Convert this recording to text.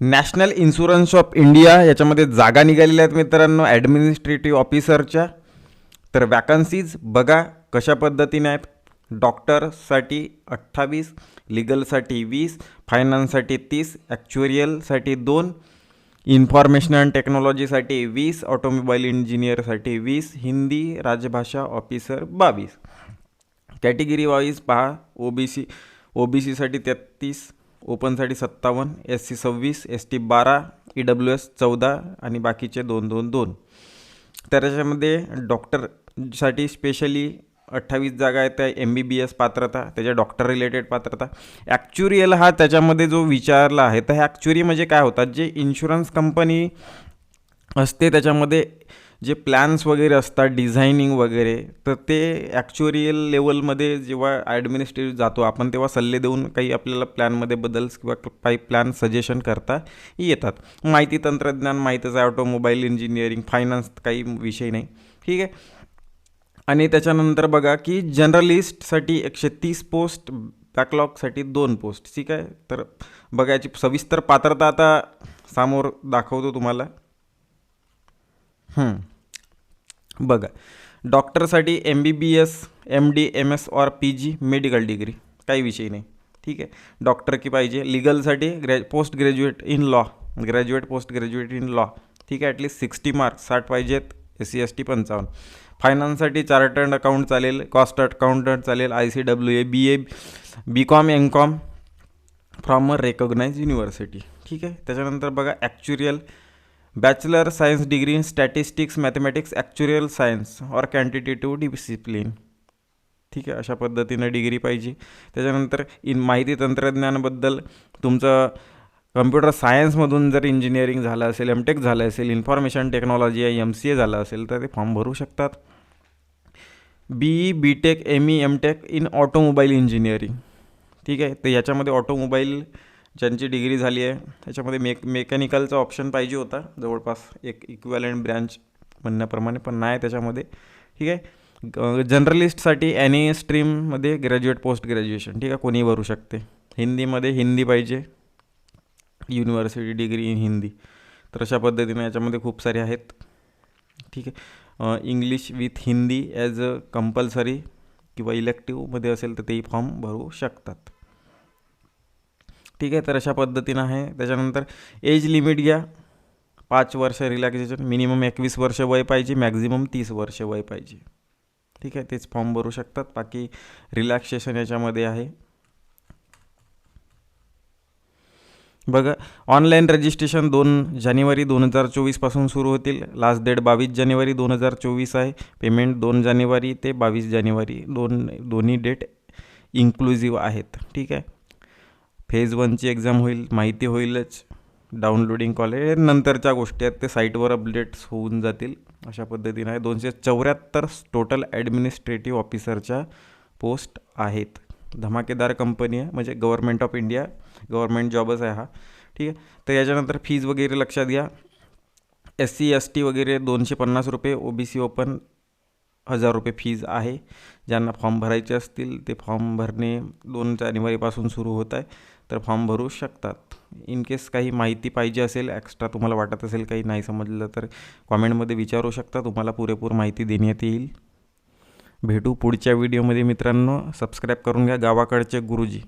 National insurance of India याच्यामध्ये जागा निघालेल्या आहेत मित्रांनो ॲडमिनिस्ट्रेटिव्ह ऑफिसरच्या तर वॅकन्सीज बघा कशा पद्धतीने आहेत. डॉक्टरसाठी अठ्ठावीस लिगलसाठी वीस फायनान्ससाठी तीस ॲक्च्युरियलसाठी दोन इन्फॉर्मेशन अँड टेक्नॉलॉजीसाठी वीस ऑटोमोबाईल इंजिनियरसाठी वीस हिंदी राजभाषा ऑफिसर बावीस. कॅटेगरी वाईज पहा O B C O B सीसाठी तेहतीस ओपनसाठी सत्तावन्न एस सी सव्वीस एस टी बारा ई डब्ल्यू एस चौदा आणि बाकीचे दोन दोन दोन. तर त्याच्यामध्ये डॉक्टरसाठी स्पेशली अठ्ठावीस जागा आहेत त्या एम बी बी एस पात्रता त्याच्या डॉक्टर रिलेटेड पात्रता. ॲक्च्युरियल हा त्याच्यामध्ये जो विचारला आहे तर ॲक्च्युरी म्हणजे काय होतात? जे इन्शुरन्स कंपनी असते त्याच्यामध्ये जे प्लॅन्स वगैरे असतात डिझायनिंग वगैरे तर ते ॲक्च्युरियल लेवलमध्ये जेव्हा ॲडमिनिस्ट्रेटिव्ह जातो आपण तेव्हा सल्ले देऊन काही आपल्याला प्लॅनमध्ये बदल किंवा काही प्लॅन सजेशन करता येतात. माहिती तंत्रज्ञान माहीतच आहे ऑटोमोबाईल इंजिनिअरिंग फायनान्स काही विषय नाही. ठीक आहे? आणि त्याच्यानंतर बघा की जर्नलिस्टसाठी एकशे तीस पोस्ट बॅकलॉगसाठी दोन पोस्ट ठीक आहे? तर बघायची सविस्तर पात्रता आता समोर दाखवतो तुम्हाला. बघा डॉक्टरसाठी M B B S M D M S और पी जी मेडिकल डिग्री काही विषय नाही. ठीक आहे? डॉक्टर की पाहिजे. लिगलसाठी ग्रॅ post graduate in law graduate post graduate in law ठीक आहे? ॲटलीस्ट सिक्स्टी मार्क्स साठ पाहिजेत. एस सी एस टी पंचावन्न. फायनान्ससाठी चार्टर्ड अकाउंट चालेल कॉस्ट अकाउंटंट चालेल I C W A B A B com M com from a recognise university ठीक आहे? त्याच्यानंतर बघा actuarial bachelor science degree in statistics mathematics actuarial science or quantitative discipline ठीक आहे अशा पद्धतीनं डिग्री पाहिजे. त्याच्यानंतर इन माहिती तंत्रज्ञानाबद्दल तुमचं कम्प्युटर सायन्समधून जर इंजिनिअरिंग झालं असेल एम टेक झालं असेल इन्फॉर्मेशन टेक्नॉलॉजी आहे एम सी ए झालं असेल तर ते फॉर्म भरू शकतात. B E B tech M E M tech in automobile engineering ठीक आहे तर याच्यामध्ये ऑटोमोबाईल ज्यांची डिग्री झाली आहे त्याच्यामध्ये मेक मेकॅनिकलचा ऑप्शन पाहिजे होता. जवळपास एक इक्वॅलंट ब्रँच म्हणण्याप्रमाणे पण नाही त्याच्यामध्ये. ठीक आहे? जर्नलिस्टसाठी एन ए स्ट्रीममध्ये ग्रॅज्युएट पोस्ट ग्रॅज्युएशन ठीक आहे? कोणीही भरू शकते. हिंदीमध्ये हिंदी पाहिजे. University degree in Hindi. तर अशा पद्धतीने याच्यामध्ये खूप सारे आहेत. ठीक आहे? English with Hindi as a compulsory किंवा इलेक्टिव्हमध्ये असेल तर तेही फॉर्म भरू शकतात. ठीक आहे तर अशा पद्धतीनं आहे. त्याच्यानंतर एज लिमिट घ्या. पाच वर्ष रिलॅक्सेशन मिनिमम एकवीस वर्ष वय पाहिजे मॅक्झिमम तीस वर्ष वय पाहिजे. ठीक आहे तेच फॉर्म भरू शकतात. बाकी रिलॅक्सेशन याच्यामध्ये आहे. बघा ऑनलाईन रजिस्ट्रेशन दोन जानेवारी दोन हजार चोवीसपासून सुरू होतील. लास्ट डेट बावीस जानेवारी दोन हजार चोवीस आहे. पेमेंट दोन जानेवारी ते बावीस जानेवारी दोन दोन्ही डेट इन्क्लुझिव्ह आहेत. ठीक आहे? फेज वनची एक्झाम होईल माहिती होईलच. डाउनलोडिंग कॉलेज नंतरच्या गोष्टी आहेत ते साईटवर अपडेट्स होऊन जातील. अशा पद्धतीनं आहे. दोनशे चौऱ्याहत्तर टोटल ॲडमिनिस्ट्रेटिव्ह ऑफिसरच्या पोस्ट आहेत. धमाकेदार कंपनी आहे. म्हणजे गव्हर्मेंट ऑफ इंडिया गव्हर्मेंट जॉबच आहे हा. ठीक आहे? तर याच्यानंतर फीज वगैरे लक्षात घ्या. एस सी एस टी वगैरे दोनशे पन्नास रुपये ओ बी सी ओपन हजार रुपये फीज आहे. ज्यांना फॉर्म भरायचे असतील ते फॉर्म भरणे दोन जानेवारीपासून सुरू होत आहे. तर फॉर्म भरू शकतात. इन केस काही माहिती पाहिजे असेल एक्स्ट्रा तुम्हाला वाटत असेल काही नाही समजलं तर कॉमेंटमध्ये विचारू शकता. तुम्हाला पुरेपूर माहिती देण्यात येईल. भेटू पुढच्या व्हिडिओमध्ये मित्रांनो. सबस्क्राईब करून घ्या. गावाकडचे गुरुजी.